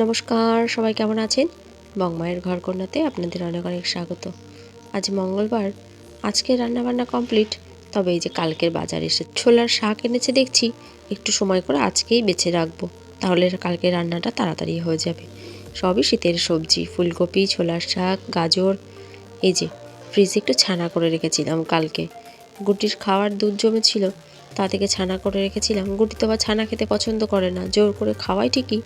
নমস্কার, সবাই কেমন আছেন? বংমায়ের ঘর কন্যাতে আপনাদের অনেক অনেক স্বাগত। আজ মঙ্গলবার, আজকে রান্নাবান্না কমপ্লিট, তবে এই যে কালকের বাজার এসে ছোলার শাক এনেছে দেখছি, একটু সময় করে আজকেই বেছে রাখব, তাহলে কালকে রান্নাটা তাড়াতাড়ি হয়ে যাবে। সবই শীতের সবজি, ফুলকপি, ছোলার শাক, গাজর, এই যে ফ্রিজে একটু ছানা করে রেখেছিলাম কালকে। গুটির খাওয়ার দুধ জমেছিল, তা থেকে ছানা করে রেখেছিলাম, গুটি তো বা ছানা খেতে পছন্দ করে না, জোর করে খাওয়াই ঠিকই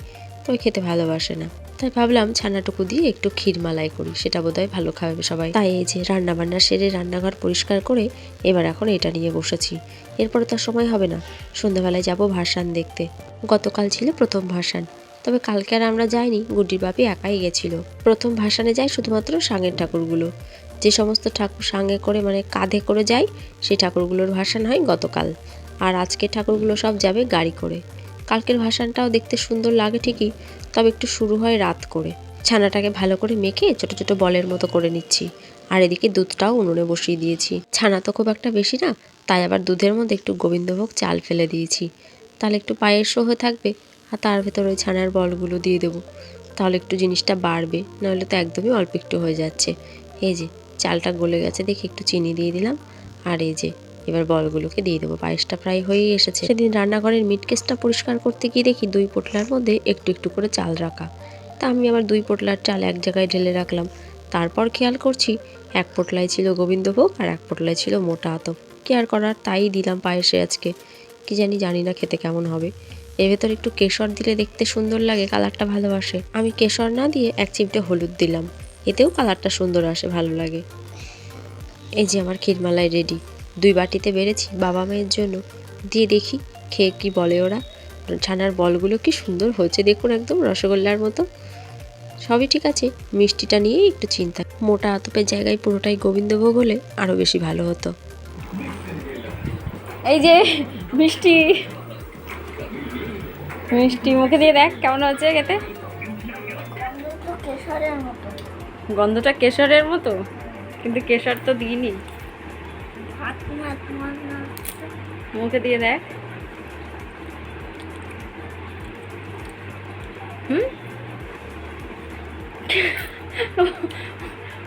তবে খেতে ভালোবাসে না। তাই ভাবলাম ছানাটুকু দিয়ে একটু ক্ষীর মালাই করি, সেটা বোধহয় ভালো খাবে সবাই। তাই এই যে রান্না বান্না সেরে রান্নাঘর পরিষ্কার করে এবার এখন এটা নিয়ে বসেছি। এরপরে তার সময় হবে না, সন্ধ্যাবেলায় যাব ভাসান দেখতে। গতকাল ছিল প্রথম ভাসান, তবে কালকে আর আমরা যাইনি, গুড্ডির বাপি একাই গেছিল। প্রথম ভাসানে যাই শুধুমাত্র সাঙের ঠাকুরগুলো। যে সমস্ত ঠাকুর সাঙ্গে করে মানে কাঁধে করে যায় সেই ঠাকুরগুলোর ভাসান হয় গতকাল। আর আজকে ঠাকুরগুলো সব যাবে গাড়ি করে। কালকের ভাসানটাও দেখতে সুন্দর লাগে ঠিকই, তবে একটু শুরু হয় রাত করে। ছানাটাকে ভালো করে মেখে ছোট ছোট বলের মতো করে নিচ্ছি। আর এদিকে দুধটাও উনুনে বসিয়ে দিয়েছি। ছানা তো খুব একটা বেশি না, তাই আবার দুধের মধ্যে একটু গোবিন্দভোগ চাল ফেলে দিয়েছি। তাহলে একটু পায়েসও হয়ে থাকবে, আর তার ভেতর ওই ছানার বলগুলো দিয়ে দেবো। তাহলে একটু জিনিসটা বাড়বে, নাহলে তো একদমই অল্প একটু হয়ে যাচ্ছে। এই যে, চালটা গলে গেছে দেখে একটু চিনি দিয়ে দিলাম। আর এই যে এবার বলগুলোকে দিয়ে দেবো। পায়েসটা প্রায় হয়েই এসেছে। সেদিন রান্নাঘরের মিট কেসটা পরিষ্কার করতে গিয়ে দেখি দুই পোটলার মধ্যে একটু একটু করে চাল রাখা। তা আমি আবার দুই পোটলার চাল এক জায়গায় ঢেলে রাখলাম। তারপর খেয়াল করছি এক পোটলায় ছিল গোবিন্দভোগ আর এক পোটলায় ছিল মোটা আতপ। কি আর করার, তাই দিলাম পায়েসে আজকে। কি জানি জানি না খেতে কেমন হবে। এর ভেতর একটু কেশর দিলে দেখতে সুন্দর লাগে, কালারটা ভালোবাসে আমি কেশর না দিয়ে এক চিমটে হলুদ দিলাম। এতেও কালারটা সুন্দর আসে, ভালো লাগে। এই যে আমার ক্ষীরমালাই রেডি। দুই বাটিতে বেড়েছি বাবা মায়ের জন্য। দিয়ে দেখি খেয়ে কি বলে ওরা। ছানার বলগুলো কি সুন্দর হয়েছে দেখুন একদম রসগোল্লার মতো। সবই ঠিক আছে মিষ্টিটা নিয়েই একটু চিন্তা। মোটা আতপের জায়গায় পুরোটাই গোবিন্দভোগ হলে আরও বেশি ভালো হতো। এই যে মিষ্টি। মিষ্টি মুখে দিয়ে দেখ কেমন হচ্ছে খেতে। গন্ধটা কেশরের মতো কিন্তু কেশর তো দিইনি। মুখে দিয়ে দেখ। হুম?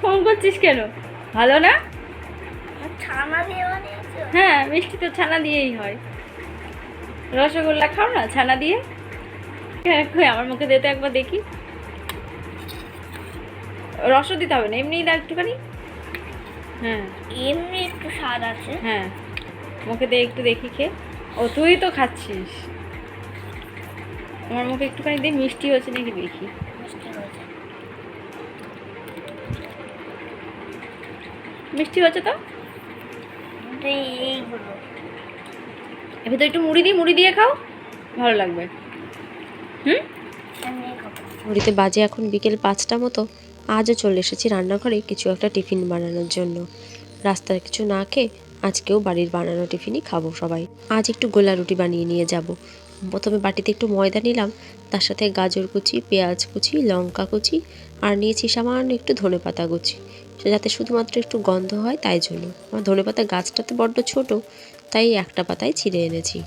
ফোন করছিস কেন? ভালো না? হ্যাঁ মিষ্টি তো ছানা দিয়েই হয়। রসগোল্লা খাও না ছানা দিয়ে? হ্যাঁ, আমার মুখে দিতে একবার দেখি। রসও দিতে হবে না এমনিই দাও একটুখানি। হ্যাঁ এমনি একটু স্বাদ আছে। হ্যাঁ। মুখে দিয়ে একটু দেখি খেয়ে ও তুই তো খাচ্ছিস। আমার মুখে একটুখানি দিয়ে মিষ্টি হচ্ছে নাকি দেখি। মিষ্টি হয়েছে। মিষ্টি হচ্ছে তো? এইগুলো। তো একটু মুড়ি দিয়ে মুড়ি দিয়ে খাও। ভালো লাগবে। হুম? ঘড়িতে বাজে এখন বিকেল পাঁচটা মতো। আজও চলে এসেছি রান্নাঘরে কিছু একটা টিফিন বানানোর জন্য। রাস্তার কিছু না খেয়ে আজকেও বাড়ির বানানো টিফিনই খাব সবাই। আজ একটু গোলা রুটি বানিয়ে নিয়ে যাব। প্রথমে বাটিতে একটু ময়দা নিলাম, তার সাথে গাজর কুচি, পেঁয়াজ কুচি, লঙ্কা কুচি আর নিয়েছি সামান্য একটু ধনে পাতা কুচি যাতে শুধুমাত্র একটু গন্ধ হয় তাই জন্য। আমার ধনে পাতা গাছটা তো বড্ড ছোটো, তাই একটা পাতায় ছিঁড়ে এনেছি।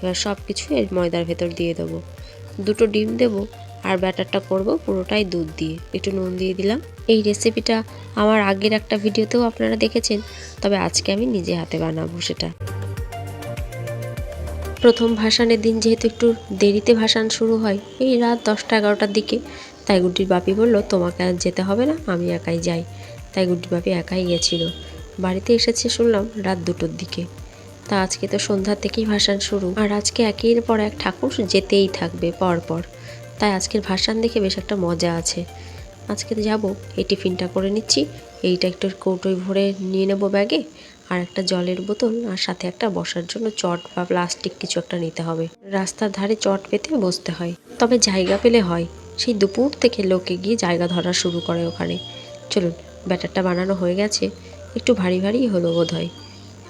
এবার সব কিছু এর ময়দার ভেতর দিয়ে দেবো। দুটো ডিম দেবো আর ব্যাটারটা করব পুরোটাই দুধ দিয়ে। একটু নুন দিয়ে দিলাম। এই রেসিপিটা আমার আগের একটা ভিডিওতেও আপনারা দেখেছেন, তবে আজকে আমি নিজে হাতে বানাবো সেটা। প্রথম ভাসানের দিন যেহেতু একটু দেরিতে ভাসান শুরু হয়, এই রাত দশটা এগারোটার দিকে, তাই গুড্ডির বাপি বলল, তোমাকে আর যেতে হবে না, আমি একাই যাই। তাই গুড্ডির বাপি একাই গেছিল। বাড়িতে এসেছে শুনলাম রাত দুটোর দিকে। তা আজকে তো সন্ধ্যা থেকেই ভাসান শুরু, আর আজকে একের পর এক ঠাকুর যেতেই থাকবে পর পর তাই আজকের ভাসান দেখে বেশ একটা মজা আছে। আজকে যাব, এই টিফিনটা করে নিচ্ছি, এইটা একটু কৌটোয় ভরে নিয়ে নেব ব্যাগে, আর একটা জলের বোতল, আর সাথে একটা বসার জন্য চট বা প্লাস্টিক কিছু একটা নিতে হবে। রাস্তার ধারে চট পেতে বসতে হয়, তবে জায়গা পেলে হয়। সেই দুপুর থেকে লোকে গিয়ে জায়গা ধরা শুরু করে ওখানে। চলুন, ব্যাটারটা বানানো হয়ে গেছে, একটু ভারী ভারী হলো বোধ হয়।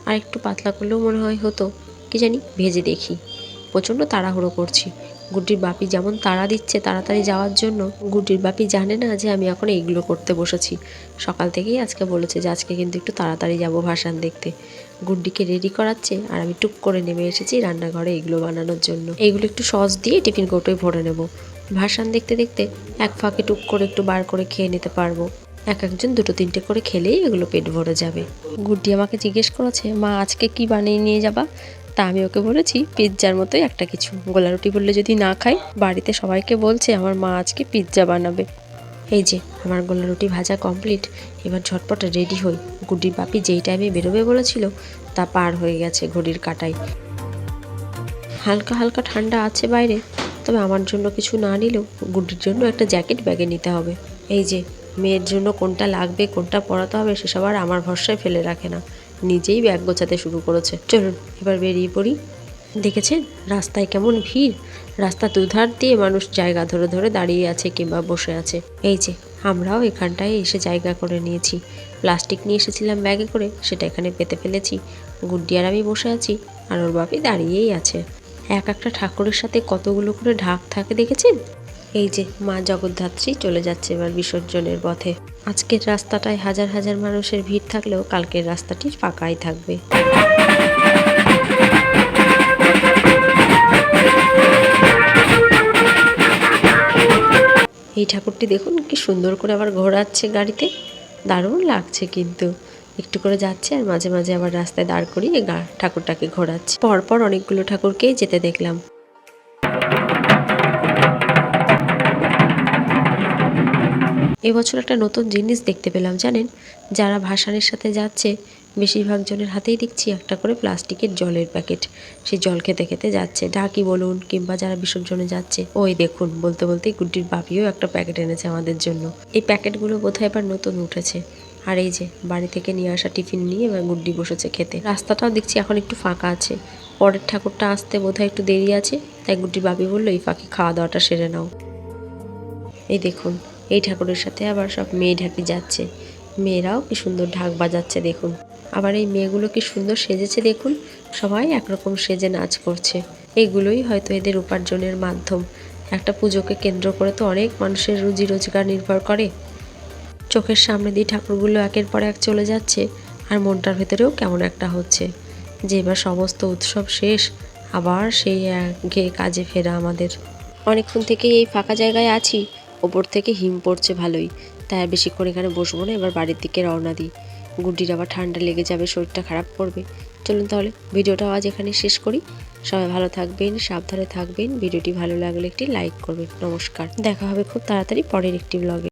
আর একটু পাতলা করলেও মনে হয় হতো, কি জানি, ভেজে দেখি। প্রচণ্ড তাড়াহুড়ো করছি। গুড্ডির বাপি যেমন তাড়া দিচ্ছে তাড়াতাড়ি যাওয়ার জন্য গুড্ডির বাপি জানে না যে আমি এখন এইগুলো করতে বসেছি। সকাল থেকেই আজকে বলেছে যে আজকে কিন্তু একটু তাড়াতাড়ি যাব ভাসান দেখতে। গুড্ডিকে রেডি করাচ্ছে আর আমি টুক করে নেমে এসেছি রান্নাঘরে এগুলো বানানোর জন্য। এইগুলো একটু সস দিয়ে টিফিন কৌটোয় ভরে নেব। ভাসান দেখতে দেখতে এক ফাঁকে টুক করে একটু বার করে খেয়ে নিতে পারব। এক একজন দুটো তিনটে করে খেলেই এগুলো পেট ভরে যাবে। গুড্ডি আমাকে জিজ্ঞেস করেছে, মা, আজকে কি বানিয়ে নিয়ে যাবা? তা আমি ওকে বলেছি, পিৎজার মতোই একটা কিছু। গোলা রুটি বললে যদি না খাই, বাড়িতে সবাইকে বলছে, আমার মা আজকে পিৎজা বানাবে। এই যে, আমার গোলা রুটি ভাজা কমপ্লিট। এবার ঝটপট রেডি হই। গুড্ডির বাপি যেই টাইমে বেরোবে বলেছিল, তা পার হয়ে গেছে ঘড়ির কাটায়। হালকা হালকা ঠান্ডা আছে বাইরে, তবে আমার জন্য কিছু না নিলেও গুড্ডির জন্য একটা জ্যাকেট ব্যাগে নিতে হবে। এই যে, মেয়ের জন্য কোনটা লাগবে, কোনটা পরাতে হবে, সেসব আর আমার ভরসায় ফেলে রাখে না। নিজেই ব্যাগ গোছাতে শুরু করেছে। চলুন, এবার বেরিয়ে পড়ি। দেখেছেন? রাস্তায় কেমন ভিড়। রাস্তা দুধার দিয়ে মানুষ জায়গা ধরে ধরে দাঁড়িয়ে আছে কিংবা বসে আছে। এই যে, আমরাও এখানটায় এসে জায়গা করে নিয়েছি। প্লাস্টিক নিয়ে এসেছিলাম ব্যাগে করে, সেটা এখানে পেতে ফেলেছি। গুড্ডি আর আমি বসে আছি, আর ওর বাপি দাঁড়িয়েই আছে। এক একটা ঠাকুরের সাথে কতগুলো করে ঢাক থাকে দেখেছেন? এই যে মা জগদ্ধাত্রী চলে যাচ্ছে এবার বিসর্জনের পথে। আজকের রাস্তাটায় হাজার হাজার মানুষের ভিড় থাকলেও কালকের রাস্তাটি ফাঁকাই থাকবে। এই ঠাকুরটি দেখুন, কি সুন্দর করে আবার ঘোরাচ্ছে গাড়িতে। দারুণ লাগছে কিন্তু। একটু করে যাচ্ছে আর মাঝে মাঝে আবার রাস্তায় দাঁড় করিয়ে ঠাকুরটাকে ঘোরাচ্ছে। পরপর অনেকগুলো ঠাকুরকেই যেতে দেখলাম। এবছর একটা নতুন জিনিস দেখতে পেলাম, জানেন? যারা ভাসানের সাথে যাচ্ছে, বেশিরভাগ জনের হাতেই দেখছি একটা করে প্লাস্টিকের জলের প্যাকেট। সেই জল খেতে খেতে যাচ্ছে, ডাকি বলুন কিংবা যারা বিসর্জনে যাচ্ছে, ওই দেখুন, বলতে বলতেই গুড্ডির বাপিও একটা প্যাকেট এনেছে আমাদের জন্য। এই প্যাকেটগুলো বোধহয় এবার নতুন উঠেছে। আর এই যে, বাড়ি থেকে নিয়ে আসা টিফিন নিয়ে এবার গুড্ডি বসেছে খেতে। রাস্তাটাও দেখছি এখন একটু ফাঁকা আছে। পরের ঠাকুরটা আসতে বোধহয় একটু দেরি আছে, তাই গুড্ডির বাপি বলল, এই ফাঁকে খাওয়া দাওয়াটা সেরে নাও। এই দেখুন এই ঠাকুরের সাথে আবার সব মেয়ে ঢাকি যাচ্ছে। মেয়েরাও কি সুন্দর ঢাক বাজাচ্ছে দেখুন। আবার এই মেয়েগুলো কি সুন্দর সেজেছে দেখুন। সবাই একরকম সেজে নাচ করছে। এইগুলোই হয়তো এদের উপার্জনের মাধ্যম। একটা পুজোকে কেন্দ্র করে তো অনেক মানুষের রুজি রোজগার নির্ভর করে। চোখের সামনে দিয়ে ঠাকুরগুলো একের পর এক চলে যাচ্ছে আর মনটার ভেতরেও কেমন একটা হচ্ছে। যে এবার সমস্ত উৎসব শেষ, আবার সেই ঘেয়ে কাজে ফেরা আমাদের। অনেকক্ষণ থেকেই এই ফাঁকা জায়গায় আছি। ওপর থেকে হিম পড়ছে ভালোই। তাই আর বেশিক্ষণ এখানে বসবো না, এবার বাড়ির দিকে রওনা দিই। গুড্ডির আবার ঠান্ডা লেগে যাবে, শরীরটা খারাপ করবে। চলুন তাহলে ভিডিওটাও আজ এখানে শেষ করি। সবাই ভালো থাকবেন, সাবধানে থাকবেন। ভিডিওটি ভালো লাগলে একটি লাইক করবেন। নমস্কার। দেখা হবে খুব তাড়াতাড়ি পরের একটি ব্লগে